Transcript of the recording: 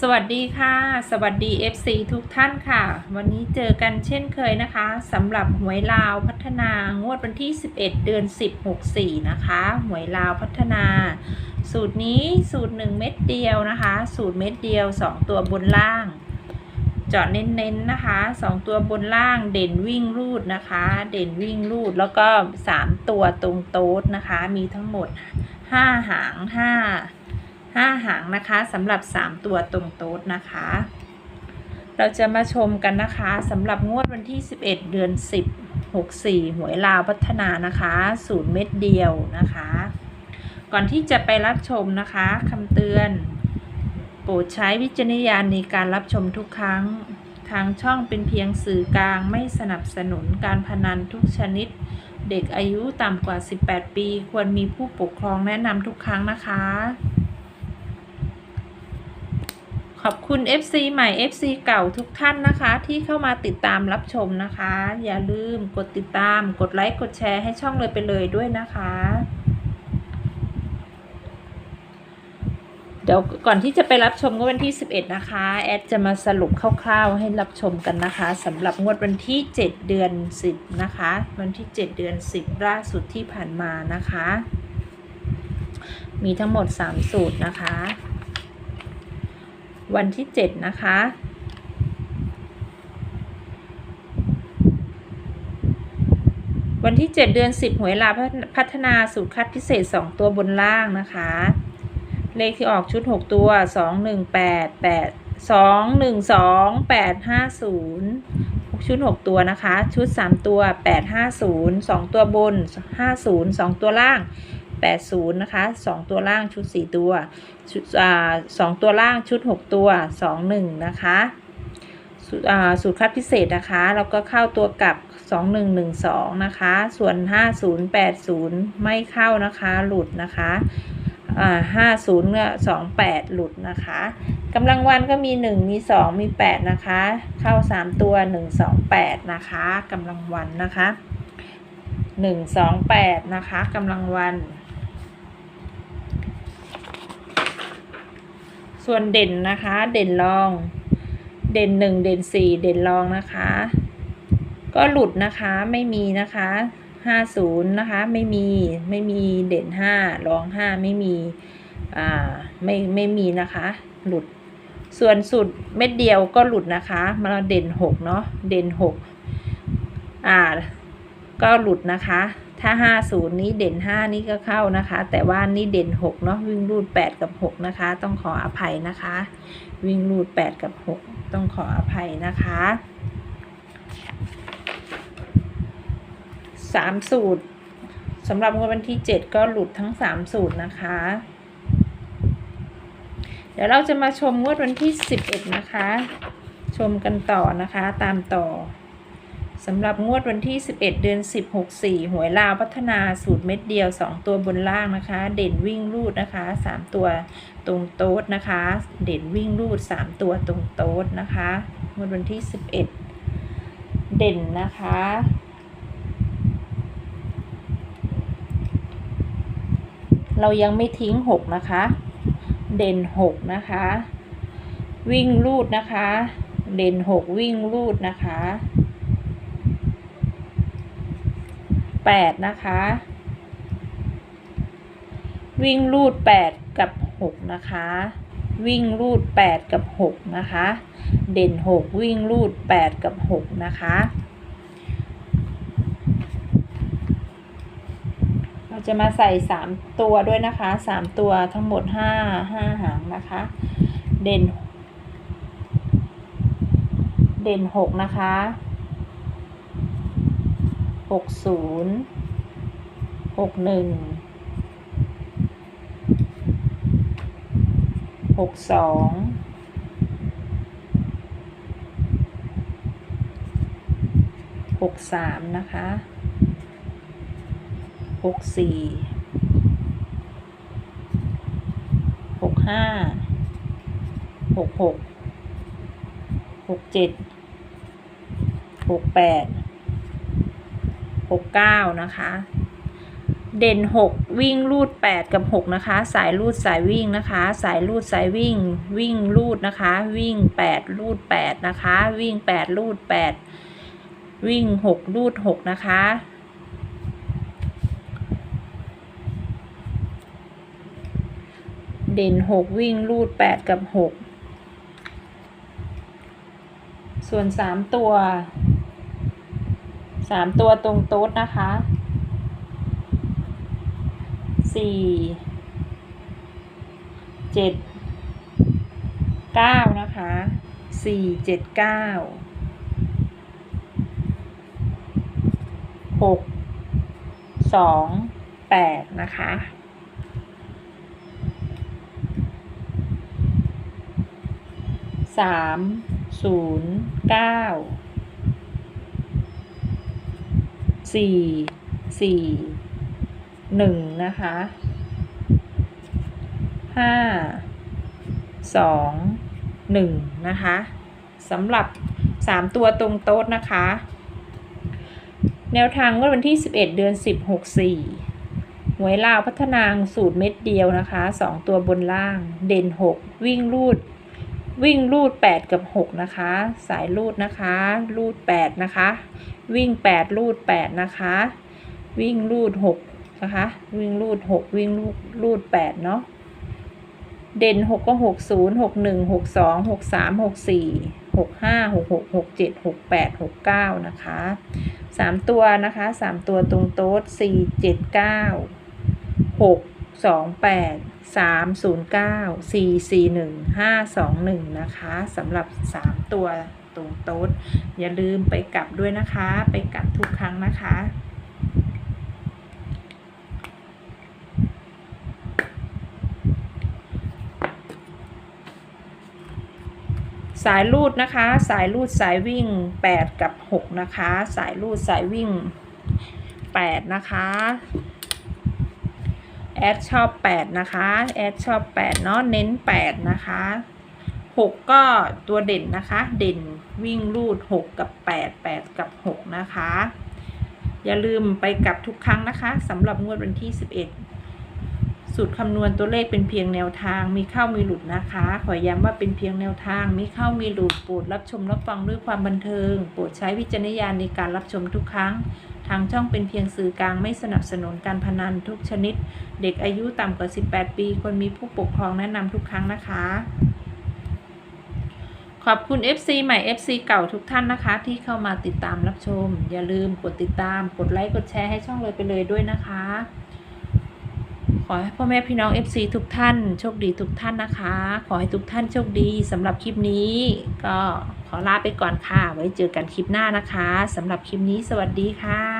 สวัสดีค่ะ สวัสดี FC ทุกท่านค่ะ วันนี้เจอกันเช่นเคยนะคะสำหรับหวยลาวพัฒนางวดวันที่ 11 เดือน 10 64 นะคะหวยลาวพัฒนา สูตรนี้สูตร 1 เม็ดเดียวนะคะ สูตรเม็ดเดียว 2 ตัวบนล่าง เจาะเน้นๆนะคะ 2 ตัวบนล่างเด่นวิ่งรูดนะคะ เด่นวิ่งรูดแล้วก็ 3 ตัวตรงโต๊ดนะคะ มีทั้งหมด 5 หาง 5 ห้าหางนะคะสำหรับ 3 ตัวตรงโต๊ดนะคะ เราจะมาชมกันนะคะสำหรับงวดวันที่ 11 เดือน 10 64 หวยลาวพัฒนานะคะศูนย์เม็ดเดียวนะคะ ก่อนที่จะไปรับชมนะคะคำเตือน โปรดใช้วิจารณญาณในการรับชมทุกครั้ง ทางช่องเป็นเพียงสื่อกลางไม่สนับสนุนการพนันทุกชนิดเด็กอายุต่ำกว่า 18 ปี ควรมีผู้ปกครองแนะนำทุกครั้งนะคะ ขอบคุณ FC ใหม่ FC เก่าทุกท่านนะคะ ที่เข้ามาติดตามรับชมนะคะ อย่าลืมกดติดตาม กดไลค์กดแชร์ให้ช่องเลยไปเลยด้วยนะคะ เดี๋ยวก่อนที่จะไปรับชมก็วันที่ 11 นะคะ แอดจะมาสรุปคร่าวๆ ให้รับชมกันนะคะสำหรับงวดวันที่ 7 เดือน 10 นะคะ วันที่ 7 เดือน 10 ล่าสุดที่ผ่านมานะคะ มีทั้งหมด 3 สูตรนะคะ วันที่ 7 นะคะ วันที่ 7 เดือน 10 หวยลาพัฒนาสูตรคัดพิเศษ 2 ตัวบนล่างนะคะ เลขที่ออกชุด 6 ตัว 2 1 8 8 2 1 2 8 5 0 ชุด 6 ตัวนะคะ ชุด 3 ตัว 8 5 0 2 ตัวบน 50 2 ตัวล่าง 80 นะคะ 2 ตัวล่างชุด 4 ตัวชุดอ่าสองตัวล่างชุด 6 ตัว 2 1 นะคะสูตรสูตรคัดพิเศษนะคะแล้วก็เข้าตัวกลับ 2112 นะคะ ส่วน 5080 ไม่เข้านะคะ หลุดนะคะอ่า50เนี่ย28หลุดนะคะกำลังวันก็มี1มี2มี8นะคะ เข้า3ตัว128นะคะกำลังวันนะคะ128นะคะกำลังวัน ส่วนเด่นนะคะ เด่นรอง เด่นหนึ่งเด่นสี่เด่นรองนะคะ ก็หลุดนะคะไม่มีนะคะห้าศูนย์นะคะไม่มีไม่มีเด่นห้ารองห้าไม่มีอ่าไม่ไม่มีนะคะ หลุด ส่วนสุดเม็ดเดียวก็หลุดนะคะมาเด่นหกเนาะเด่นหกอ่าก็หลุดนะคะ ถ้าห้าศูนย์นี้เด่นห้านี้ก็เข้านะคะ แต่ว่านี่เด่นหกเนาะวิ่งรูดแปดกับหกนะคะ ต้องขออภัยนะคะ วิ่งรูดแปดกับหกต้องขออภัยนะคะสามสูตรสำหรับวันที่เจ็ดก็หลุดทั้งสามสูตรนะคะเดี๋ยวเราจะมาชมงวดวันที่สิบเอ็ดนะคะ ชมกันต่อนะคะ ตามต่อ สำหรับงวดวันที่ 11 เดือน 10 64 หวยลาวพัฒนาสูตรเม็ดเดียว 2 ตัวบนล่างนะคะ เด่นวิ่งรูดนะคะ 3 ตัวตรงโต๊ดนะคะ เด่นวิ่งรูด 3 ตัวตรงโต๊ดนะคะ งวดวันที่ 11 เด่นนะคะ เรายังไม่ทิ้ง 6 นะคะ เด่น 6 นะคะ วิ่งรูดนะคะ เด่น 6 วิ่งรูดนะคะ แปดนะคะ วิ่งรูดแปดกับหกนะคะ วิ่งรูดแปดกับหกนะคะ เด่นหกวิ่งรูดแปดกับหกนะคะ เราจะมาใส่สามตัวด้วยนะคะสามตัวทั้งหมดห้าห้าหางนะคะ เด่น เด่นหกนะคะ หกศูนย์หกหนึ่งหกสองหกสามนะคะหกสี่หกห้าหกหกหกเจ็ดหกแปด หกเก้านะคะ เด่นหกวิ่งลูดแปดกับหกนะคะ สายลูดสายวิ่งนะคะ สายลูดสายวิ่ง วิ่งลูดนะคะ วิ่งแปดลูดแปดนะคะ วิ่งแปดลูดแปดวิ่งหกลูดหกนะคะเด่นหกวิ่งลูดแปดกับหกส่วนสามตัว สามตัวตรงโต๊ดนะคะสี่เจ็ดเก้านะคะสี่เจ็ดเก้าหกสองแปดนะคะสามศูนย์เก้า สี่สี่หนึ่งนะคะห้าสองหนึ่งนะคะสำหรับสามตัวตรงโต๊ดนะคะ แนวทางวันที่11เอ็ดเดือน10 64หวยลาวพัฒนางสูตรเม็ดเดียวนะคะ2ตัวบนล่าง เด่น6วิ่งรูด วิ่งรูด 8 กับ 6 นะคะ สายรูดนะคะ รูด 8 นะคะ วิ่ง 8 รูด 8 นะคะ วิ่งรูด 6 นะคะ วิ่งรูด 6 วิ่งรูดรูด8เนาะเด่น 6 ก็ 60 61 62 63 64 65 66 67 68 69 นะคะสามตัวนะคะสามตัวตรงโต๊ดสี่เจ็ดเก้าหก สองแปดสามศูนย์เก้าสี่สี่หนึ่งห้าสองหนึ่งนะคะสำหรับสามตัวตรงโต๊ดอย่าลืมไปกลับด้วยนะคะ ไปกลับทุกครั้งนะคะสายลูดนะคะ สายลูดสายวิ่ง 8 กับ 6 นะคะ สายลูดสายวิ่ง 8 นะคะ แอดชอบ 8 นะคะ แอดชอบ 8 เนาะเน้น 8 นะคะ 6 ก็ตัวเด่นนะคะ เด่นวิ่งลูด 6 กับ 8 8 กับ 6 นะคะ อย่าลืมไปกลับทุกครั้งนะคะสำหรับงวดวันที่ 11 สูตรคำนวณตัวเลขเป็นเพียงแนวทางมีเข้ามีหลุดนะคะ ขอย้ำว่าเป็นเพียงแนวทางมีเข้ามีหลุดโปรดรับชมรับฟังด้วยความบันเทิงโปรดใช้วิจารณญาณในการรับชมทุกครั้ง ทางช่องเป็นเพียงสื่อกลางไม่สนับสนุนการพนันทุกชนิด เด็กอายุต่ำกว่า 18 ปีควรมีผู้ปกครองแนะนำทุกครั้งนะคะ ขอบคุณ FC ใหม่ FC เก่าทุกท่านนะคะ ที่เข้ามาติดตามรับชม อย่าลืมกดติดตาม กดไลค์ กดแชร์ให้ช่องเลยไปเลยด้วยนะคะ ขอให้พ่อแม่พี่น้อง FC ทุกท่านโชคดีทุกท่านนะคะ ขอให้ทุกท่านโชคดีสำหรับคลิปนี้ ก็ขอลาไปก่อนค่ะ ไว้เจอกันคลิปหน้านะคะสำหรับคลิปนี้สวัสดีค่ะ